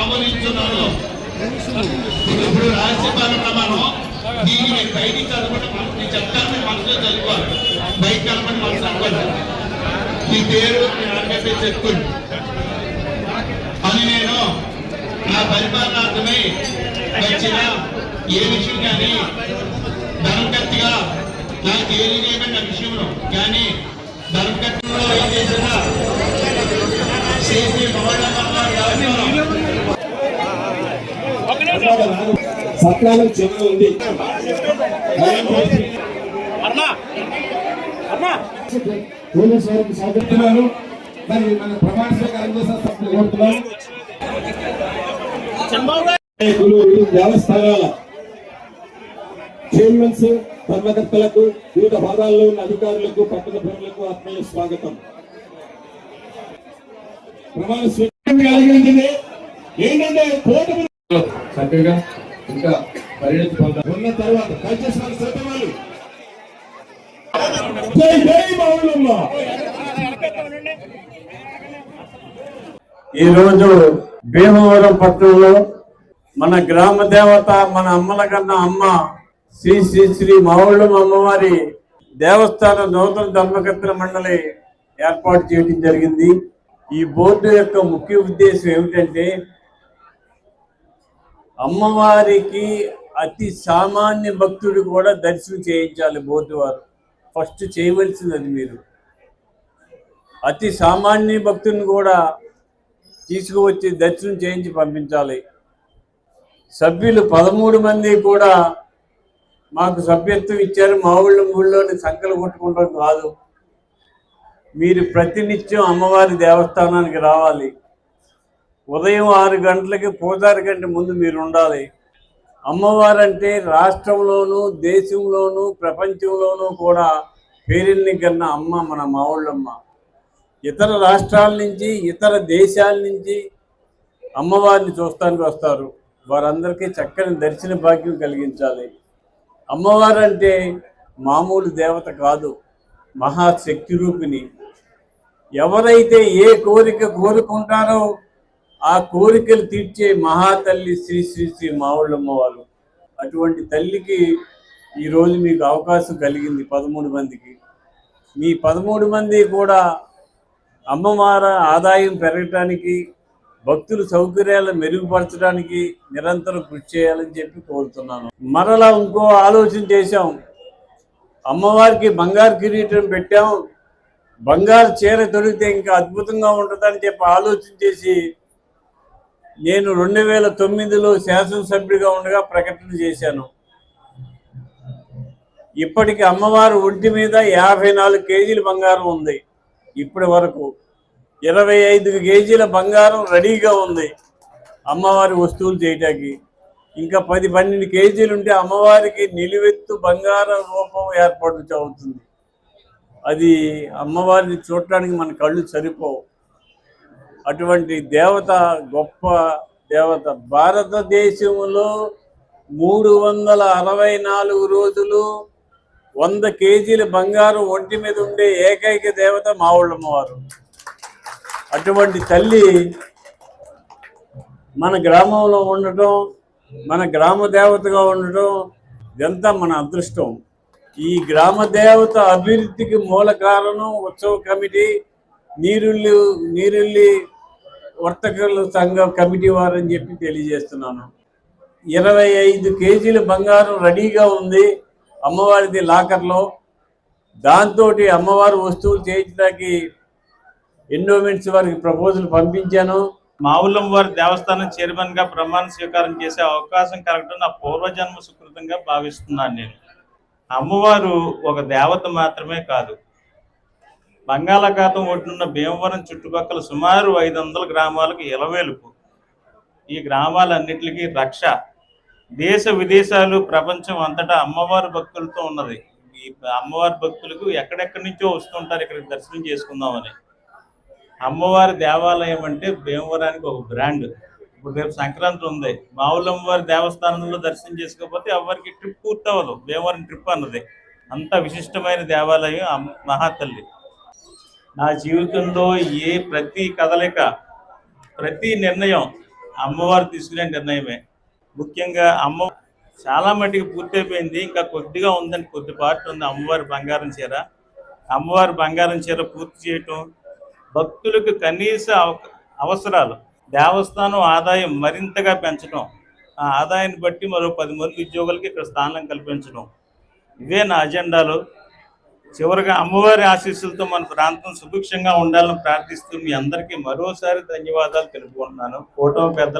ఆవరించున్నారు ఇప్పుడు రాజ్యపాల ప్రమాణం దీనిని బయటికి చదవడం మనసు చెప్తాను మనసులో చదువుకోవాలి బయట కలపడం మనసు మీ పేరు నేను అడిగితే అని నేను నా పరిపాలనార్థమై వచ్చిన ఏ విషయం కానీ ధనం కత్తిగా నాకు తెలియజేయమన్న విషయంలో కానీ ధర్మకర్తలో ఏం చేసిన శ్రీ శ్రీ మౌళమ్మ గారు సత్రాలం చెరువు ఉంది. పోలీసు వారికి స్వాగతిస్తున్నాను మరి మన ప్రమాణ స్వీకారం వివిధ దేవస్థానాల చైర్మన్స్ ధర్మకర్తలకు వివిధ హోదాల్లో ఉన్న అధికారులకు పట్టణ ప్రజలకు ఆత్మీయ స్వాగతం. ప్రమాణ ఏంటంటే కోటి చక్కగా ఇంకా పరిణతి ఉన్న తర్వాత కలిసేసిన శ్రద్ధమాలు జై జై మౌళమ్మ ఈరోజు భీమవరం పట్టణంలో మన గ్రామ దేవత మన అమ్మల కన్నా అమ్మ శ్రీ శ్రీ శ్రీ మావుళ్ళం అమ్మవారి దేవస్థాన నూతన ధర్మకర్తల మండలి ఏర్పాటు చేయడం జరిగింది. ఈ బోర్డు యొక్క ముఖ్య ఉద్దేశం ఏమిటంటే అమ్మవారికి అతి సామాన్య భక్తుడు కూడా దర్శనం చేయించాలి బోర్డు వారు. ఫస్ట్ చేయవలసింది అది మీరు. అతి సామాన్య భక్తుని కూడా తీసుకువచ్చి దర్శనం చేయించి పంపించాలి. సభ్యులు పదమూడు మంది కూడా మాకు సభ్యత్వం ఇచ్చారు. మా ఊళ్ళో ఊళ్ళోని సంకలు కొట్టుకుంటాం కాదు. మీరు ప్రతినిత్యం అమ్మవారి దేవస్థానానికి రావాలి. ఉదయం ఆరు గంటలకి పూజారి కంటే ముందు మీరు ఉండాలి. అమ్మవారంటే రాష్ట్రంలోనూ దేశంలోనూ ప్రపంచంలోనూ కూడా పేరెన్ని కన్నా అమ్మ మన మావుళ్ళమ్మ. ఇతర రాష్ట్రాల నుంచి ఇతర దేశాల నుంచి అమ్మవారిని చూస్తానికి వస్తారు. వారందరికీ చక్కని దర్శన భాగ్యం కలిగించాలి. అమ్మవారు అంటే మామూలు దేవత కాదు మహాశక్తి రూపిణి ఎవరైతే ఏ కోరిక కోరుకుంటారో ఆ కోరికలు తీర్చే మహాతల్లి శ్రీ శ్రీ శ్రీ మావుళ్ళమ్మ వారు అటువంటి తల్లికి ఈరోజు మీకు అవకాశం కలిగింది పదమూడు మందికి. మీ పదమూడు మంది కూడా అమ్మవార ఆదాయం పెరగటానికి భక్తుల సౌకర్యాలు మెరుగుపరచడానికి నిరంతరం కృషి చేయాలని చెప్పి కోరుతున్నాను. మరలా ఇంకో ఆలోచన చేశాం. అమ్మవారికి బంగారు కిరీటం పెట్టాం. బంగారు చీర తొడిగితే ఇంకా అద్భుతంగా ఉంటుందని చెప్పి ఆలోచన చేసి నేను రెండు వేల తొమ్మిదిలో శాసనసభ్యుడిగా ఉండగా ప్రకటన చేశాను. ఇప్పటికి అమ్మవారు ఒంటి మీద యాభై నాలుగు కేజీలు బంగారం ఉంది ఇప్పటి వరకు. ఇరవై ఐదు కేజీల బంగారం రెడీగా ఉంది అమ్మవారి వస్తువులు చేయటానికి. ఇంకా పది పన్నెండు కేజీలు ఉంటే అమ్మవారికి నిలువెత్తు బంగారం రూపం ఏర్పాటు అవుతుంది. అది అమ్మవారిని చూడటానికి మన కళ్ళు సరిపోవు. అటువంటి దేవత గొప్ప దేవత. భారతదేశంలో మూడు వందల అరవై నాలుగు రోజులు వంద కేజీల బంగారం ఒంటి మీద ఉండే ఏకైక దేవత మావుళ్ళమ్మవారు అటువంటి తల్లి మన గ్రామంలో ఉండటం మన గ్రామ దేవతగా ఉండటం ఇదంతా మన అదృష్టం. ఈ గ్రామ దేవత అభివృద్ధికి మూల కారణం ఉత్సవ కమిటీ నీరుల్లి నీరుల్లి వర్తకుల సంఘం కమిటీ వారని చెప్పి తెలియజేస్తున్నాను. ఇరవై ఐదు కేజీల బంగారం రెడీగా ఉంది అమ్మవారిది లాకర్లో. దాంతో అమ్మవారి వస్తువులు చేయించడానికి ఎండోమెంట్స్ వారికి ప్రపోజల్ పంపించాను. మావులం వారి దేవస్థానం చైర్మన్గా ప్రమాణ స్వీకారం చేసే అవకాశం కలగడం నా పూర్వజన్మ సుకృతంగా భావిస్తున్నాను నేను. అమ్మవారు ఒక దేవత మాత్రమే కాదు. బంగాళాఖాతం ఒడ్డున్న భీమవరం చుట్టుపక్కల సుమారు ఐదు వందల గ్రామాలకు ఇలవేలుపు. ఈ గ్రామాలన్నిటికీ రక్ష. దేశ విదేశాలు ప్రపంచం అంతటా అమ్మవారి భక్తులతో ఉన్నది. ఈ అమ్మవారి భక్తులకు ఎక్కడెక్కడి నుంచో వస్తుంటారు ఇక్కడికి దర్శనం చేసుకుందామని. అమ్మవారి దేవాలయం అంటే భీమవరానికి ఒక బ్రాండ్. ఇప్పుడు రేపు సంక్రాంతి ఉంది. మావులు అమ్మవారి దేవస్థానంలో దర్శనం చేసుకోకపోతే ఎవరికి ట్రిప్ పూర్తవదు భీమవరం ట్రిప్ అన్నది. అంత విశిష్టమైన దేవాలయం అమ్మ- మహాతల్లి. నా జీవితంలో ఏ ప్రతి కదలిక ప్రతి నిర్ణయం అమ్మవారు తీసుకునే నిర్ణయమే. ముఖ్యంగా అమ్మ చాలా మటుకు పూర్తయిపోయింది. ఇంకా కొద్దిగా ఉందని కొద్ది పార్ట్ ఉంది. అమ్మవారి బంగారం చీర. అమ్మవారి బంగారం చీర పూర్తి చేయటం భక్తులకు కనీస అవ- అవసరాలు. దేవస్థానం ఆదాయం మరింతగా పెంచడం ఆ ఆదాయాన్ని బట్టి మరో పది మంది ఉద్యోగులకి ఇక్కడ స్థానం కల్పించడం ఇవే నా అజెండాలో. చివరిగా అమ్మవారి ఆశీస్సులతో మన ప్రాంతం సుభిక్షంగా ఉండాలని ప్రార్థిస్తూ మీ అందరికీ మరోసారి ధన్యవాదాలు తెలుపుకుంటున్నాను. ఫోటో పెద్దల